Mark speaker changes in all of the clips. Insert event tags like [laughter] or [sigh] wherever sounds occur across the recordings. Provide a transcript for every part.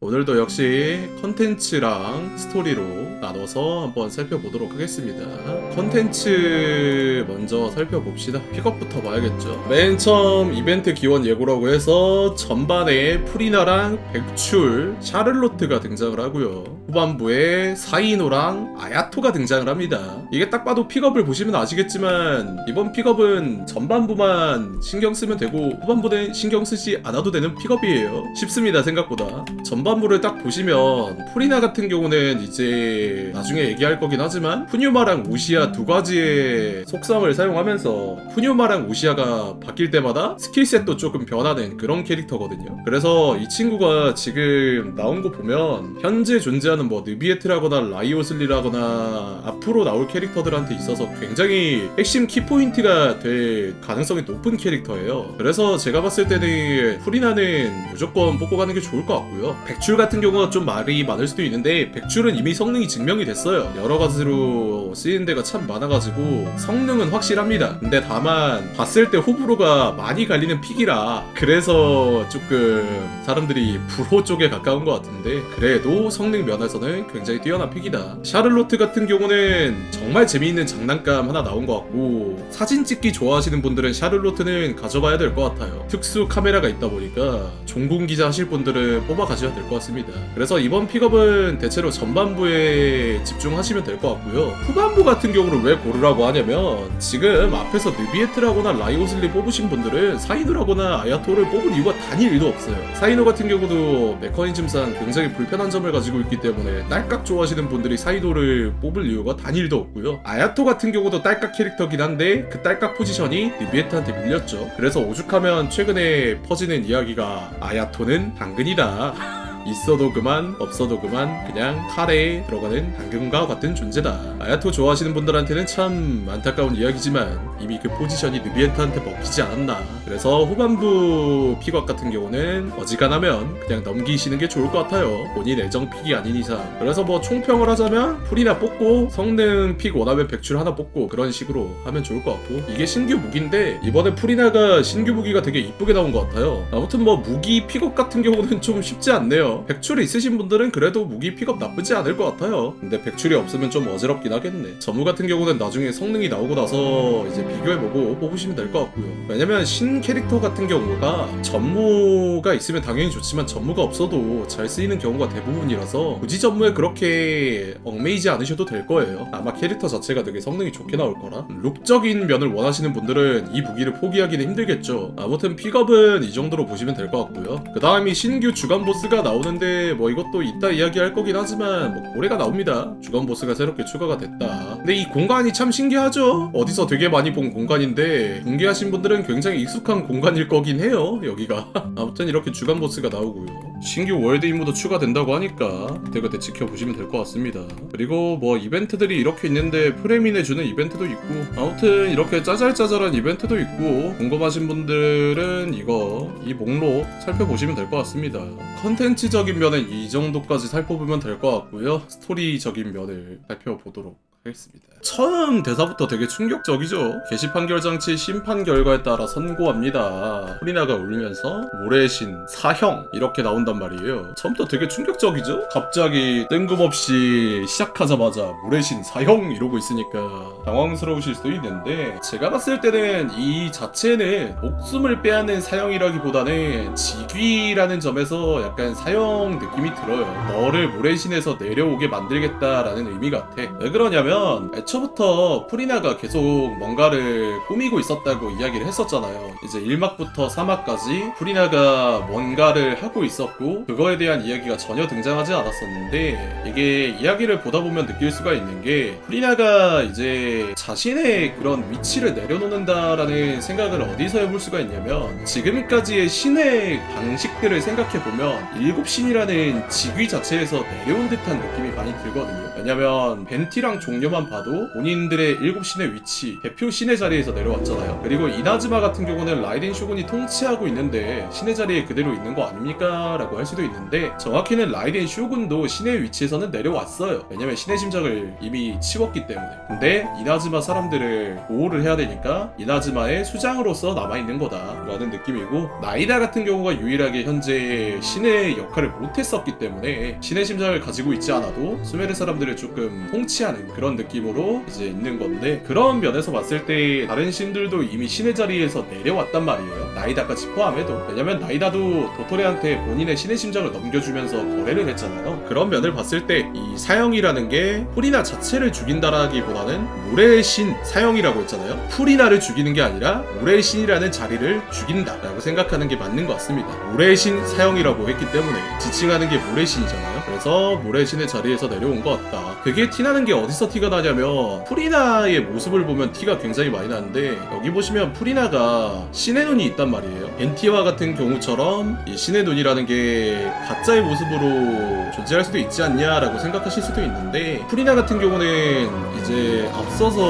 Speaker 1: 오늘도 역시 컨텐츠랑 스토리로 나눠서 한번 살펴보도록 하겠습니다. 컨텐츠 먼저 살펴봅시다. 픽업부터 봐야겠죠. 맨 처음 이벤트 기원 예고라고 해서 전반에 프리나랑 백출, 샤를로트가 등장을 하고요. 후반부에 사이노랑 아야토가 등장을 합니다. 이게 딱 봐도 픽업을 보시면 아시겠지만 이번 픽업은 전반부만 신경 쓰면 되고 후반부는 신경 쓰지 않아도 되는 픽업이에요. 쉽습니다 생각보다. 전반부를 딱 보시면 프리나 같은 경우는 이제 나중에 얘기할 거긴 하지만 푸뉴마랑 우시아 두 가지의 속성을 사용하면서 푸뉴마랑 우시아가 바뀔 때마다 스킬셋도 조금 변하는 그런 캐릭터거든요. 그래서 이 친구가 지금 나온 거 보면 현재 존재하는 뭐 느비에트라거나 라이오슬리라거나 앞으로 나올 캐릭터들한테 있어서 굉장히 핵심 키포인트가 될 가능성이 높은 캐릭터예요. 그래서 제가 봤을 때는 프리나는 무조건 뽑고 가는 게 좋을 것 같고요. 백출 같은 경우가 좀 말이 많을 수도 있는데 백출은 이미 성능이 증명이 됐어요. 여러 가지로 쓰이는 데가 참 많아가지고 성능은 확실합니다. 근데 다만 봤을 때 호불호가 많이 갈리는 픽이라 그래서 조금 사람들이 불호 쪽에 가까운 것 같은데 그래도 성능 면에서는 굉장히 뛰어난 픽이다. 샤를로트 같은 경우는 정말 재미있는 장난감 하나 나온 것 같고 사진 찍기 좋아하시는 분들은 샤를로트는 가져봐야 될 것 같아요. 특수 카메라가 있다 보니까 종군 기자 하실 분들은 뽑아 가셔야 될 것 같습니다. 그래서 이번 픽업은 대체로 전반부에 집중하시면 될 것 같고요. 후반부 같은 경우를 왜 고르라고 하냐면 지금 앞에서 느비에트라거나 라이오슬리 뽑으신 분들은 사이노라거나 아야토를 뽑을 이유가 단일 일도 없어요. 사이노 같은 경우도 메커니즘상 굉장히 불편한 점을 가지고 있기 때문에 딸깍 좋아하시는 분들이 사이노를 뽑을 이유가 단일도 없고요. 아야토 같은 경우도 딸깍 캐릭터긴 한데 그 딸깍 포지션이 느비에트한테 밀렸죠. 그래서 오죽하면 최근에 퍼지는 이야기가 아야토는 당근이다. [laughs] 있어도 그만 없어도 그만 그냥 카레에 들어가는 당근과 같은 존재다. 아야토 좋아하시는 분들한테는 참 안타까운 이야기지만 이미 그 포지션이 느비에트한테 먹히지 않았나. 그래서 후반부 픽업 같은 경우는 어지간하면 그냥 넘기시는 게 좋을 것 같아요. 본인 애정 픽이 아닌 이상. 그래서 뭐 총평을 하자면 풀이나 뽑고 성능 픽 원하면 백출 하나 뽑고 그런 식으로 하면 좋을 것 같고 이게 신규 무기인데 이번에 풀이나가 신규 무기가 되게 이쁘게 나온 것 같아요. 아무튼 뭐 무기 픽업 같은 경우는 좀 쉽지 않네요. 백출이 있으신 분들은 그래도 무기 픽업 나쁘지 않을 것 같아요. 근데 백출이 없으면 좀 어지럽긴 하겠네. 전무 같은 경우는 나중에 성능이 나오고 나서 이제 비교해보고 뽑으시면 될 것 같고요. 왜냐면 신 캐릭터 같은 경우가 전무가 있으면 당연히 좋지만 전무가 없어도 잘 쓰이는 경우가 대부분이라서 굳이 전무에 그렇게 얽매이지 않으셔도 될 거예요. 아마 캐릭터 자체가 되게 성능이 좋게 나올 거라. 룩적인 면을 원하시는 분들은 이 무기를 포기하기는 힘들겠죠. 아무튼 픽업은 이 정도로 보시면 될 것 같고요. 그 다음이 신규 주간 보스가 나오 는데 뭐 이것도 이따 이야기할 거긴 하지만 뭐 고래가 나옵니다. 주간 보스가 새롭게 추가가 됐다. 근데 이 공간이 참 신기하죠? 어디서 되게 많이 본 공간인데 공개하신 분들은 굉장히 익숙한 공간일 거긴 해요. 여기가. [laughs] 아무튼 이렇게 주간 보스가 나오고요. 신규 월드 임무도 추가된다고 하니까 그때그때 지켜보시면 될 것 같습니다. 그리고 뭐 이벤트들이 이렇게 있는데 프레민에 주는 이벤트도 있고 아무튼 이렇게 짜잘짜잘한 이벤트도 있고 궁금하신 분들은 이거 이 목록 살펴보시면 될 것 같습니다. 컨텐츠 적인 면은 이 정도까지 살펴보면 될 것 같고요. 스토리적인 면을 살펴보도록 하겠습니다. 처음 대사부터 되게 충격적이죠. 게시판 결장치 심판 결과에 따라 선고합니다. 프리나가 울면서 모래신 사형 이렇게 나온단 말이에요. 처음부터 되게 충격적이죠. 갑자기 뜬금없이 시작하자마자 모래신 사형 이러고 있으니까 당황스러우실 수도 있는데 제가 봤을 때는 이 자체는 목숨을 빼앗는 사형이라기보다는 직위라는 점에서 약간 사형 느낌이 들어요. 너를 모래신에서 내려오게 만들겠다라는 의미 같아. 왜 그러냐면 애초부터 프리나가 계속 뭔가를 꾸미고 있었다고 이야기를 했었잖아요. 이제 1막부터 4막까지 프리나가 뭔가를 하고 있었고 그거에 대한 이야기가 전혀 등장하지 않았었는데 이게 이야기를 보다 보면 느낄 수가 있는 게 프리나가 이제 자신의 그런 위치를 내려놓는다라는 생각을 어디서 해볼 수가 있냐면 지금까지의 신의 방식들을 생각해 보면 일곱 신이라는 직위 자체에서 내려온 듯한 느낌이 많이 들거든요. 왜냐면 벤티랑 종 동료만 봐도 본인들의 일곱 신의 위치, 대표 신의 자리에서 내려왔잖아요. 그리고 이나즈마 같은 경우는 라이덴 쇼군이 통치하고 있는데 신의 자리에 그대로 있는 거 아닙니까? 라고 할 수도 있는데 정확히는 라이덴 쇼군도 신의 위치에서는 내려왔어요. 왜냐면 신의 심장을 이미 치웠기 때문에. 근데 이나즈마 사람들을 보호를 해야 되니까 이나즈마의 수장으로서 남아있는 거다 라는 느낌이고 나이다 같은 경우가 유일하게 현재 신의 역할을 못했었기 때문에 신의 심장을 가지고 있지 않아도 수메르 사람들을 조금 통치하는 그런 느낌으로 이제 있는 건데 그런 면에서 봤을 때 다른 신들도 이미 신의 자리에서 내려왔단 말이에요. 나이다까지 포함해도. 왜냐면 나이다도 도토레한테 본인의 신의 심장을 넘겨주면서 거래를 했잖아요. 그런 면을 봤을 때 이 사형이라는 게 풀이나 자체를 죽인다라기보다는 물의 신 사형이라고 했잖아요. 풀이나를 죽이는 게 아니라 물의 신이라는 자리를 죽인다라고 생각하는 게 맞는 것 같습니다. 물의 신 사형이라고 했기 때문에 지칭하는 게 물의 신이잖아요 그래서 물의 신의 자리에서 내려온 것 같다. 그게 티나는 게 어디서 티가 나냐면 프리나의 모습을 보면 티가 굉장히 많이 나는데 여기 보시면 프리나가 신의 눈이 있단 말이에요. 벤티와 같은 경우처럼 이 신의 눈이라는 게 가짜의 모습으로 존재할 수도 있지 않냐라고 생각하실 수도 있는데 프리나 같은 경우는 이제 앞서서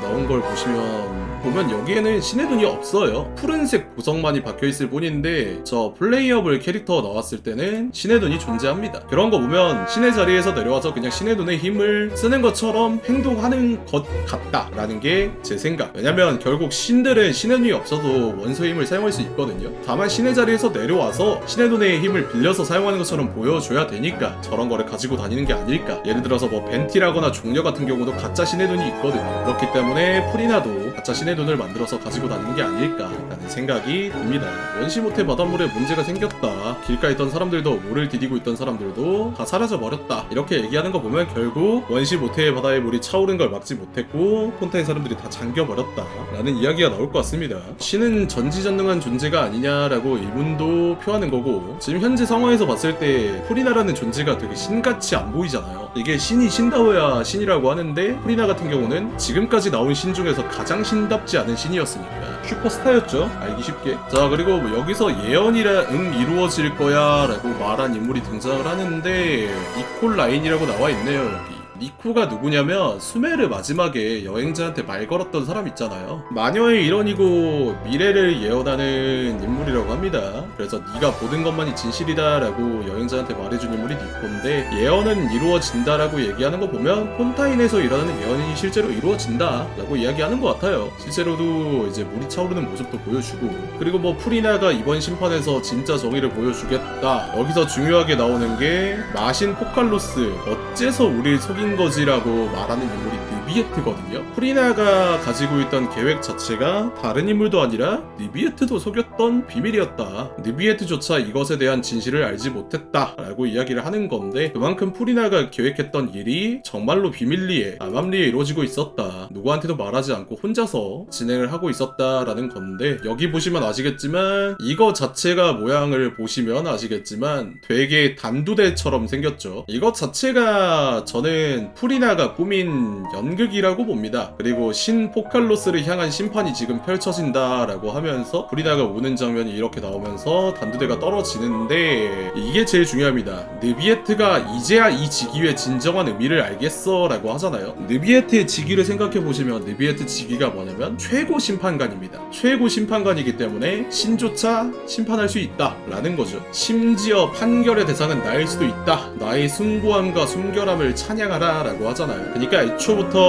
Speaker 1: 나온 걸 보시면 보면 여기에는 신의 눈이 없어요. 푸른색 보석만이 박혀있을 뿐인데 저 플레이어블 캐릭터 나왔을 때는 신의 눈이 존재합니다. 그런 거 보면 신의 자리에서 내려와서 그냥 신의 눈의 힘을 쓰는 것처럼 행동하는 것 같다라는 게 제 생각. 왜냐면 결국 신들은 신의 눈이 없어도 원소의 힘을 사용할 수 있거든요. 다만 신의 자리에서 내려와서 신의 눈의 힘을 빌려서 사용하는 것처럼 보여줘야 되니까 저런 거를 가지고 다니는 게 아닐까. 예를 들어서 뭐 벤티라거나 종려 같은 경우도 가짜 신의 눈이 있거든요. 그렇기 때문에 프리나도 가짜 신의 눈을 만들어서 가지고 다니는 게 아닐까라는 생각이 듭니다. 원시 모태 바닷물에 문제가 생겼다. 길가에 있던 사람들도 물을 디디고 있던 사람들도 다 사라져 버렸다. 이렇게 얘기하는 거 보면 결국 원시 모태의 바다에 물이 차오른 걸 막지 못했고 폰타인 사람들이 다 잠겨 버렸다라는 이야기가 나올 것 같습니다. 신은 전지전능한 존재가 아니냐라고 의문도 표하는 거고 지금 현재 상황에서 봤을 때 프리나라는 존재가 되게 신같이 안 보이잖아요. 이게 신이 신다워야 신이라고 하는데 프리나 같은 경우는 지금까지 나온 신 중에서 가장 신 답지 않은 신이었으니까. 슈퍼스타였죠. 알기 쉽게. 자 그리고 뭐 여기서 예언이라 응 이루어질 거야 라고 말한 인물이 등장을 하는데 니콜 라인이라고 나와 있네요 여기 니쿠가 누구냐면 수메르 마지막에 여행자한테 말 걸었던 사람 있잖아요. 마녀의 일원이고 미래를 예언하는 인물이라고 합니다. 그래서 네가 보는 것만이 진실이다라고 여행자한테 말해준 인물이 니코인데 예언은 이루어진다라고 얘기하는 거 보면 폰타인에서 일어나는 예언이 실제로 이루어진다라고 이야기하는 것 같아요. 실제로도 이제 물이 차오르는 모습도 보여주고 그리고 뭐 프리나가 이번 심판에서 진짜 정의를 보여주겠다. 여기서 중요하게 나오는 게 마신 포칼로스 어째서 우리를 속인 거지라고 말하는 인물이 느비에트거든요. 프리나가 가지고 있던 계획 자체가 다른 인물도 아니라 느비에트도 속였던 비밀이었다. 느비에트조차 이것에 대한 진실을 알지 못했다라고 이야기를 하는 건데 그만큼 프리나가 계획했던 일이 정말로 비밀리에 암암리에 이루어지고 있었다. 누구한테도 말하지 않고 혼자서 진행을 하고 있었다라는 건데 여기 보시면 아시겠지만 이거 자체가 모양을 보시면 아시겠지만 되게 단두대처럼 생겼죠. 이것 자체가 저는 프리나가 꾸민 연 극이라고 봅니다. 그리고 신 포칼로스를 향한 심판이 지금 펼쳐진다라고 하면서 프리나가 우는 장면이 이렇게 나오면서 단두대가 떨어지는데 이게 제일 중요합니다. 느비에트가 이제야 이 직위의 진정한 의미를 알겠어라고 하잖아요. 느비에트의 직위를 생각해 보시면 느비에트 직위가 뭐냐면 최고 심판관입니다. 최고 심판관이기 때문에 신조차 심판할 수 있다라는 거죠. 심지어 판결의 대상은 나일 수도 있다. 나의 숭고함과 순결함을 찬양하라라고 하잖아요. 그러니까 애초부터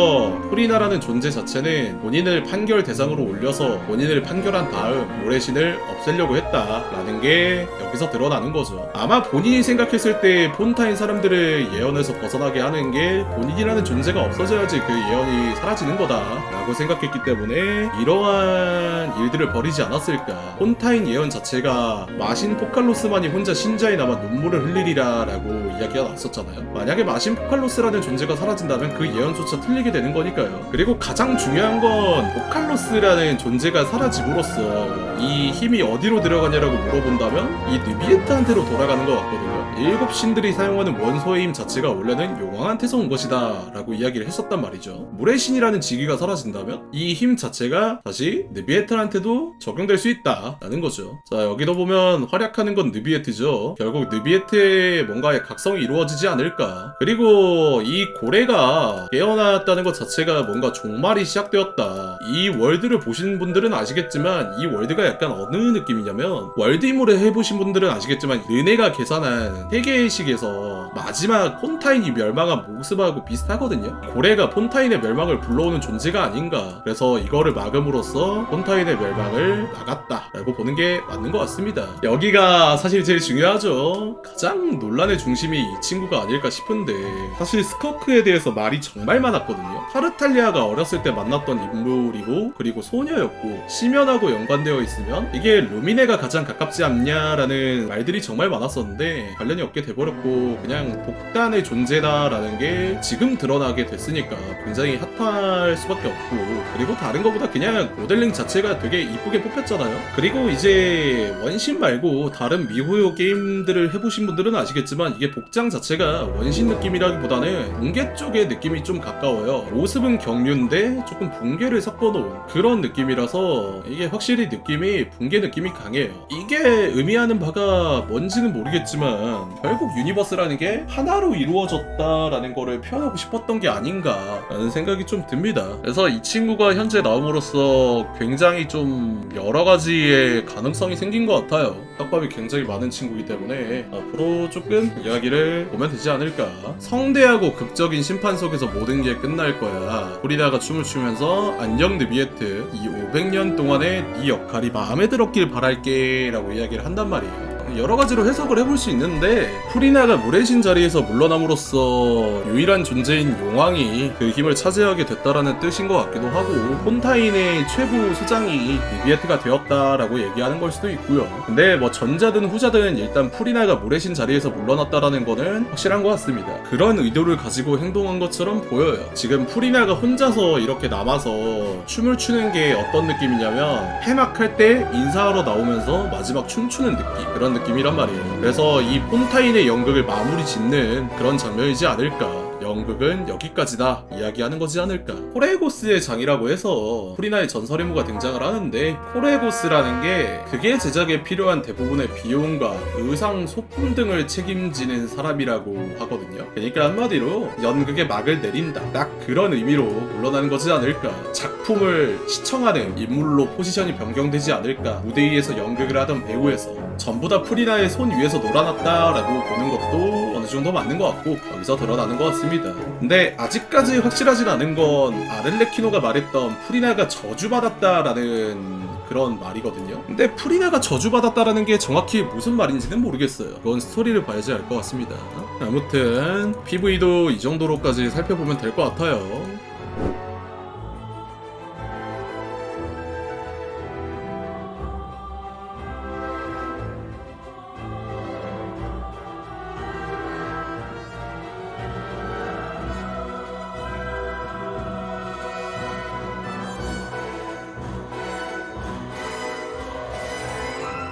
Speaker 1: 프리나라는 존재 자체는 본인을 판결 대상으로 올려서 본인을 판결한 다음 모래신을 없애려고 했다라는 게 여기서 드러나는 거죠. 아마 본인이 생각했을 때 폰타인 사람들을 예언에서 벗어나게 하는 게 본인이라는 존재가 없어져야지 그 예언이 사라지는 거다라고 생각했기 때문에 이러한 일들을 벌이지 않았을까. 폰타인 예언 자체가 마신 포칼로스만이 혼자 신자에 남아 눈물을 흘리리라라고 이야기가 났었잖아요. 만약에 마신 포칼로스라는 존재가 사라진다면 그 예언조차 틀리게 되는 거니까요. 그리고 가장 중요한 건 포칼로스라는 존재가 사라짐으로써 이 힘이 어디로 들어가냐라고 물어본다면 이 느비에트한테로 돌아가는 것 같거든요. 일곱 신들이 사용하는 원소의 힘 자체가 원래는 용왕한테서 온 것이다 라고 이야기를 했었단 말이죠. 물의 신이라는 직위가 사라진다면 이 힘 자체가 다시 느비에트한테도 적용될 수 있다 라는 거죠. 자 여기도 보면 활약하는 건 느비에트죠. 결국 느비에트의 뭔가의 각성이 이루어지지 않을까. 그리고 이 고래가 깨어났다는 것 자체가 뭔가 종말이 시작되었다. 이 월드를 보신 분들은 아시겠지만 이 월드가 약간 어느 느낌이냐면 월드이물을 해보신 분들은 아시겠지만 르네가 계산한 세계의식에서 마지막 폰타인이 멸망한 모습하고 비슷하거든요. 고래가 폰타인의 멸망을 불러오는 존재가 아닌가. 그래서 이거를 막음으로써 폰타인의 멸망을 막았다 라고 보는 게 맞는 것 같습니다. 여기가 사실 제일 중요하죠. 가장 논란의 중심이 이 친구가 아닐까 싶은데 사실 스커크에 대해서 말이 정말 많았거든요. 타르탈리아가 어렸을 때 만났던 인물이고 그리고 소녀였고 시면하고 연관되어 있 으면 이게 루미네가 가장 가깝지 않냐라는 말들이 정말 많았었는데 관련이 없게 돼버렸고 그냥 복단의 존재다라는 게 지금 드러나게 됐으니까 굉장히 핫할 수밖에 없고 그리고 다른 거보다 그냥 모델링 자체가 되게 이쁘게 뽑혔잖아요. 그리고 이제 원신 말고 다른 미호요 게임들을 해보신 분들은 아시겠지만 이게 복장 자체가 원신 느낌이라기보다는 붕괴 쪽의 느낌이 좀 가까워요. 모습은 경륜인데 조금 붕괴를 섞어놓은 그런 느낌이라서 이게 확실히 느낌이 붕괴 느낌이 강해요. 이게 의미하는 바가 뭔지는 모르겠지만 결국 유니버스라는 게 하나로 이루어졌다라는 거를 표현하고 싶었던 게 아닌가라는 생각이 좀 듭니다. 그래서 이 친구가 현재 나옴으로써 굉장히 좀 여러 가지의 가능성이 생긴 것 같아요. 떡밥이 굉장히 많은 친구이기 때문에 앞으로 조금 이야기를 보면 되지 않을까. 성대하고 극적인 심판 속에서 모든 게 끝날 거야. 프리다가 춤을 추면서 안녕 느비에트 이 500년 동안의 네 역할이 마음에 들었길 바랄게 라고 이야기를 한단 말이에요. 여러 가지로 해석을 해볼 수 있는데 프리나가 물의 신 자리에서 물러남으로써 유일한 존재인 용왕이 그 힘을 차지하게 됐다라는 뜻인 것 같기도 하고 폰타인의 최고 수장이 니비에트가 되었다라고 얘기하는 걸 수도 있고요. 근데 뭐 전자든 후자든 일단 프리나가 물의 신 자리에서 물러났다라는 거는 확실한 것 같습니다. 그런 의도를 가지고 행동한 것처럼 보여요. 지금 프리나가 혼자서 이렇게 남아서 춤을 추는 게 어떤 느낌이냐면 폐막할 때 인사하러 나오면서 마지막 춤추는 느낌 그런 느낌이란 말이에요. 그래서 이 폰타인의 연극을 마무리 짓는 그런 장면이지 않을까. 연극은 여기까지다 이야기하는 거지 않을까? 코레고스의 장이라고 해서 프리나의 전설의무가 등장을 하는데 코레고스라는 게 그게 제작에 필요한 대부분의 비용과 의상 소품 등을 책임지는 사람이라고 하거든요. 그러니까 한마디로 연극의 막을 내린다. 딱 그런 의미로 물러나는 거지 않을까? 작품을 시청하는 인물로 포지션이 변경되지 않을까? 무대 위에서 연극을 하던 배우에서 전부 다 프리나의 손 위에서 놀아났다라고 보는 것도 어느 정도 맞는 것 같고 여기서 드러나는 것 같습니다. 근데 아직까지 확실하진 않은 건 아를레키노가 말했던 프리나가 저주받았다라는 그런 말이거든요. 근데 프리나가 저주받았다라는 게 정확히 무슨 말인지는 모르겠어요. 그건 스토리를 봐야지 알 것 같습니다. 아무튼 PV도 이 정도로까지 살펴보면 될 것 같아요.